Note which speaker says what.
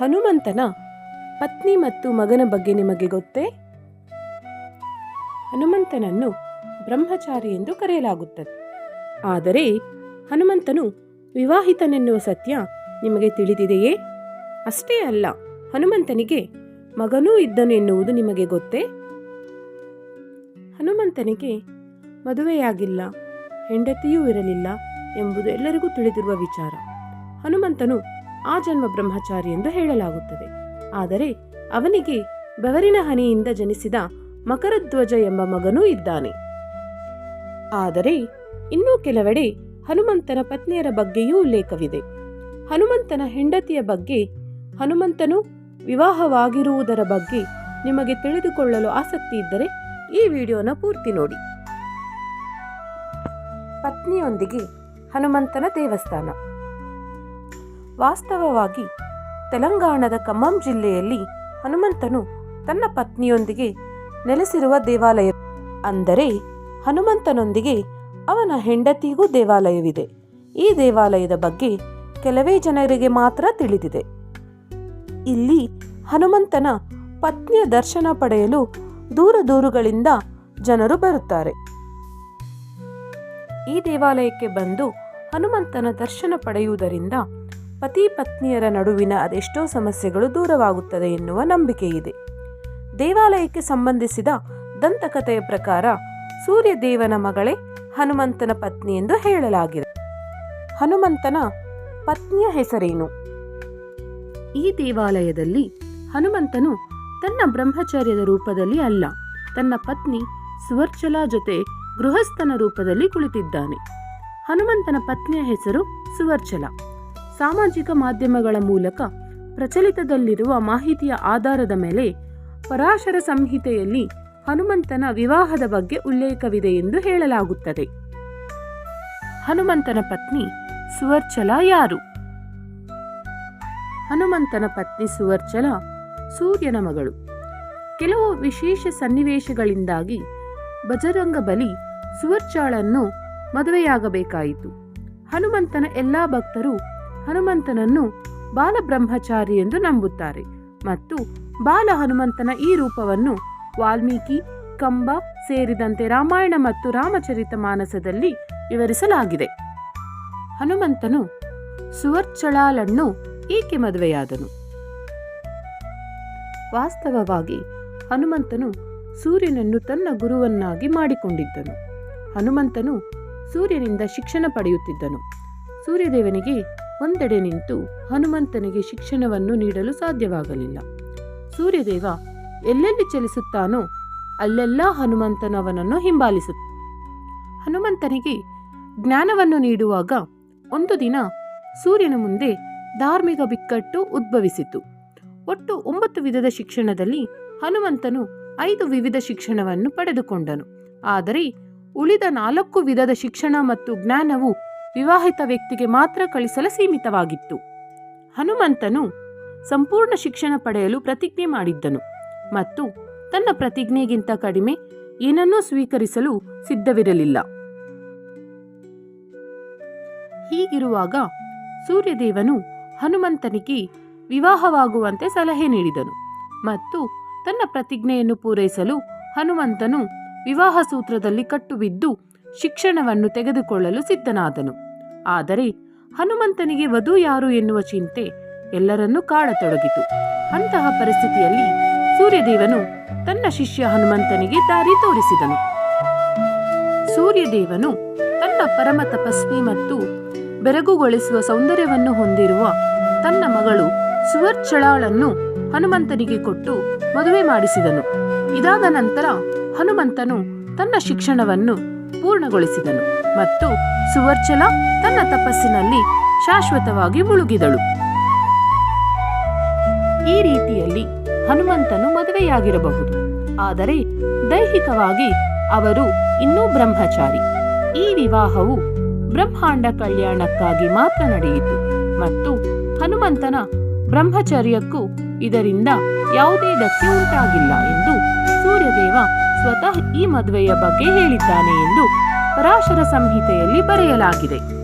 Speaker 1: ಹನುಮಂತನ ಪತ್ನಿ ಮತ್ತು ಮಗನ ಬಗ್ಗೆ ನಿಮಗೆ ಗೊತ್ತೇ? ಹನುಮಂತನನ್ನು ಬ್ರಹ್ಮಚಾರಿ ಎಂದು ಕರೆಯಲಾಗುತ್ತದೆ. ಆದರೆ ಹನುಮಂತನು ವಿವಾಹಿತನೆನ್ನುವ ಸತ್ಯ ನಿಮಗೆ ತಿಳಿದಿದೆಯೇ? ಅಷ್ಟೇ ಅಲ್ಲ, ಹನುಮಂತನಿಗೆ ಮಗನೂ ಇದ್ದನು ಎನ್ನುವುದು ನಿಮಗೆ ಗೊತ್ತೇ? ಹನುಮಂತನಿಗೆ ಮದುವೆಯಾಗಿಲ್ಲ, ಹೆಂಡತಿಯೂ ಇರಲಿಲ್ಲ ಎಂಬುದು ಎಲ್ಲರಿಗೂ ತಿಳಿದಿರುವ ವಿಚಾರ. ಹನುಮಂತನು ಆ ಜನ್ಮ ಬ್ರಹ್ಮಚಾರಿ ಎಂದು ಹೇಳಲಾಗುತ್ತದೆ. ಆದರೆ ಅವನಿಗೆ ಬೆವರಿನ ಹನಿಯಿಂದ ಜನಿಸಿದ ಮಕರಧ್ವಜ ಎಂಬ ಮಗನೂ ಇದ್ದಾನೆ. ಆದರೆ ಇನ್ನೂ ಕೆಲವೆಡೆ ಹನುಮಂತನ ಪತ್ನಿಯರ ಬಗ್ಗೆಯೂ ಉಲ್ಲೇಖವಿದೆ. ಹನುಮಂತನ ಹೆಂಡತಿಯ ಬಗ್ಗೆ ಹನುಮಂತನು ವಿವಾಹವಾಗಿರುವುದರ ಬಗ್ಗೆ ನಿಮಗೆ ತಿಳಿದುಕೊಳ್ಳಲು ಆಸಕ್ತಿ ಇದ್ದರೆ ಈ ವಿಡಿಯೋನ ಪೂರ್ತಿ ನೋಡಿ. ಪತ್ನಿಯೊಂದಿಗೆ ಹನುಮಂತನ ದೇವಸ್ಥಾನ. ವಾಸ್ತವವಾಗಿ ತೆಲಂಗಾಣದ ಖಮ್ಮಂ ಜಿಲ್ಲೆಯಲ್ಲಿ ಹನುಮಂತನು ತನ್ನ ಪತ್ನಿಯೊಂದಿಗೆ ನೆಲೆಸಿರುವ ದೇವಾಲಯ. ಅಂದರೆ ಹನುಮಂತನೊಂದಿಗೆ ಅವನ ಹೆಂಡತಿಗೂ ದೇವಾಲಯವಿದೆ. ಈ ದೇವಾಲಯದ ಬಗ್ಗೆ ಕೆಲವೇ ಜನರಿಗೆ ಮಾತ್ರ ತಿಳಿದಿದೆ. ಇಲ್ಲಿ ಹನುಮಂತನ ಪತ್ನಿಯ ದರ್ಶನ ಪಡೆಯಲು ದೂರ ದೂರುಗಳಿಂದ ಜನರು ಬರುತ್ತಾರೆ. ಈ ದೇವಾಲಯಕ್ಕೆ ಬಂದು ಹನುಮಂತನ ದರ್ಶನ ಪಡೆಯುವುದರಿಂದ ಪತಿ ಪತ್ನಿಯರ ನಡುವಿನ ಅದೆಷ್ಟೋ ಸಮಸ್ಯೆಗಳು ದೂರವಾಗುತ್ತದೆ ಎನ್ನುವ ನಂಬಿಕೆ ಇದೆ ದೇವಾಲಯಕ್ಕೆ ಸಂಬಂಧಿಸಿದ ದಂತಕಥೆಯ ಪ್ರಕಾರ ಸೂರ್ಯದೇವನ ಮಗಳೇ ಹನುಮಂತನ ಪತ್ನಿ ಎಂದು ಹೇಳಲಾಗಿದೆ. ಹನುಮಂತನ ಪತ್ನಿಯ ಹೆಸರೇನು? ಈ ದೇವಾಲಯದಲ್ಲಿ ಹನುಮಂತನು ತನ್ನ ಬ್ರಹ್ಮಚಾರ್ಯದ ರೂಪದಲ್ಲಿ ಅಲ್ಲ, ತನ್ನ ಪತ್ನಿ ಸುವರ್ಚಲ ಜೊತೆ ಗೃಹಸ್ಥನ ರೂಪದಲ್ಲಿ ಕುಳಿತಿದ್ದಾನೆ. ಹನುಮಂತನ ಪತ್ನಿಯ ಹೆಸರು ಸುವರ್ಚಲ. ಸಾಮಾಜಿಕ ಮಾಧ್ಯಮಗಳ ಮೂಲಕ ಪ್ರಚಲಿತದಲ್ಲಿರುವ ಮಾಹಿತಿಯ ಆಧಾರದ ಮೇಲೆ ಪರಾಶರ ಸಂಹಿತೆಯಲ್ಲಿ ಹನುಮಂತನ ವಿವಾಹದ ಬಗ್ಗೆ ಉಲ್ಲೇಖವಿದೆ ಎಂದು ಹೇಳಲಾಗುತ್ತದೆ. ಹನುಮಂತನ ಪತ್ನಿ ಸುವರ್ಚಲ ಯಾರು? ಹನುಮಂತನ ಪತ್ನಿ ಸುವರ್ಚಲ ಸೂರ್ಯನ ಮಗಳು. ಕೆಲವು ವಿಶೇಷ ಸನ್ನಿವೇಶಗಳಿಂದಾಗಿ ಬಜರಂಗ ಬಲಿ ಸುವರ್ಚಾಳನ್ನು ಮದುವೆಯಾಗಬೇಕಾಯಿತು. ಹನುಮಂತನ ಎಲ್ಲಾ ಭಕ್ತರು ಹನುಮಂತನನ್ನು ಬಾಲಬ್ರಹ್ಮಚಾರಿ ಎಂದು ನಂಬುತ್ತಾರೆ ಮತ್ತು ಬಾಲ ಹನುಮಂತನ ಈ ರೂಪವನ್ನು ವಾಲ್ಮೀಕಿ, ಕಂಬ ಸೇರಿದಂತೆ ರಾಮಾಯಣ ಮತ್ತು ರಾಮಚರಿತ ಮಾನಸದಲ್ಲಿ ವಿವರಿಸಲಾಗಿದೆ. ಹನುಮಂತನು ಸುವರ್ಚಳಾಳನ್ನು ಏಕೆ ಮದುವೆಯಾದನು? ವಾಸ್ತವವಾಗಿ ಹನುಮಂತನು ಸೂರ್ಯನನ್ನು ತನ್ನ ಗುರುವನ್ನಾಗಿ ಮಾಡಿಕೊಂಡಿದ್ದನು. ಹನುಮಂತನು ಸೂರ್ಯನಿಂದ ಶಿಕ್ಷಣ ಪಡೆಯುತ್ತಿದ್ದನು. ಸೂರ್ಯದೇವನಿಗೆ ಒಂದೆಡೆ ನಿಂತು ಹನುಮಂತನಿಗೆ ಶಿಕ್ಷಣವನ್ನು ನೀಡಲು ಸಾಧ್ಯವಾಗಲಿಲ್ಲ. ಸೂರ್ಯದೇವ ಎಲ್ಲೆಲ್ಲಿ ಚಲಿಸುತ್ತಾನೋ ಅಲ್ಲೆಲ್ಲ ಹನುಮಂತನವನನ್ನು ಹಿಂಬಾಲಿಸುತ್ತ ಹನುಮಂತನಿಗೆ ಜ್ಞಾನವನ್ನು ನೀಡುವಾಗ ಒಂದು ದಿನ ಸೂರ್ಯನ ಮುಂದೆ ಧಾರ್ಮಿಕ ಬಿಕ್ಕಟ್ಟು ಉದ್ಭವಿಸಿತು. ಒಟ್ಟು ಒಂಬತ್ತು ವಿಧದ ಶಿಕ್ಷಣದಲ್ಲಿ ಹನುಮಂತನು ಐದು ವಿವಿಧ ಶಿಕ್ಷಣವನ್ನು ಪಡೆದುಕೊಂಡನು. ಆದರೆ ಉಳಿದ ನಾಲ್ಕು ವಿಧದ ಶಿಕ್ಷಣ ಮತ್ತು ಜ್ಞಾನವು ವಿವಾಹಿತ ವ್ಯಕ್ತಿಗೆ ಮಾತ್ರ ಕಳಿಸಲು ಸೀಮಿತವಾಗಿತ್ತು. ಹನುಮಂತನು ಸಂಪೂರ್ಣ ಶಿಕ್ಷಣ ಪಡೆಯಲು ಪ್ರತಿಜ್ಞೆ ಮಾಡಿದ್ದನು ಮತ್ತು ತನ್ನ ಪ್ರತಿಜ್ಞೆಗಿಂತ ಕಡಿಮೆ ಏನನ್ನೂ ಸ್ವೀಕರಿಸಲು ಸಿದ್ಧವಿರಲಿಲ್ಲ. ಹೀಗಿರುವಾಗ ಸೂರ್ಯದೇವನು ಹನುಮಂತನಿಗೆ ವಿವಾಹವಾಗುವಂತೆ ಸಲಹೆ ನೀಡಿದನು ಮತ್ತು ತನ್ನ ಪ್ರತಿಜ್ಞೆಯನ್ನು ಪೂರೈಸಲು ಹನುಮಂತನು ವಿವಾಹ ಸೂತ್ರದಲ್ಲಿ ಕಟ್ಟುಬಿದ್ದು ಶಿಕ್ಷಣವನ್ನು ತೆಗೆದುಕೊಳ್ಳಲು ಸಿದ್ಧನಾದನು. ಆದರೆ ಹನುಮಂತನಿಗೆ ವಧು ಯಾರು ಎನ್ನುವ ಚಿಂತೆ ಎಲ್ಲರನ್ನೂ ಕಾಡತೊಡಗಿತು. ಅಂತಹ ಪರಿಸ್ಥಿತಿಯಲ್ಲಿ ಸೂರ್ಯದೇವನು ತನ್ನ ಶಿಷ್ಯ ಹನುಮಂತನಿಗೆ ದಾರಿ ತೋರಿಸಿದನು. ಸೂರ್ಯದೇವನು ತನ್ನ ಪರಮ ತಪಸ್ವಿ ಮತ್ತು ಬೆರಗುಗೊಳಿಸುವ ಸೌಂದರ್ಯವನ್ನು ಹೊಂದಿರುವ ತನ್ನ ಮಗಳು ಸುವರ್ಚಳಾಳನ್ನು ಹನುಮಂತನಿಗೆ ಕೊಟ್ಟು ಮದುವೆ ಮಾಡಿಸಿದನು. ಇದಾದ ನಂತರ ಹನುಮಂತನು ತನ್ನ ಶಿಕ್ಷಣವನ್ನು ಪೂರ್ಣಗೊಳಿಸಿದನು ಮತ್ತು ಸುವರ್ಚಲ ತನ್ನ ತಪಸ್ಸಿನಲ್ಲಿ ಶಾಶ್ವತವಾಗಿ ಮುಳುಗಿದಳು. ಈ ರೀತಿಯಲ್ಲಿ ಹನುಮಂತನು ಮದುವೆಯಾಗಿರಬಹುದು. ಆದರೆ ದೈಹಿಕವಾಗಿ ಅವರು ಇನ್ನೂ ಬ್ರಹ್ಮಚಾರಿ. ಈ ವಿವಾಹವು ಬ್ರಹ್ಮಾಂಡ ಕಲ್ಯಾಣಕ್ಕಾಗಿ ಮಾತ್ರ ನಡೆಯಿತು ಮತ್ತು ಹನುಮಂತನ ಬ್ರಹ್ಮಚರ್ಯಕ್ಕೂ ಇದರಿಂದ ಯಾವುದೇ ಧಕ್ಕೆ ಉಂಟಾಗಿಲ್ಲ ಎಂದು ಸೂರ್ಯದೇವ ಸ್ವತಃ ಈ ಮದುವೆಯ ಬಗ್ಗೆ ಹೇಳಿದ್ದಾನೆ ಎಂದು ಪರಾಶರ ಸಂಹಿತೆಯಲ್ಲಿ ಬರೆಯಲಾಗಿದೆ.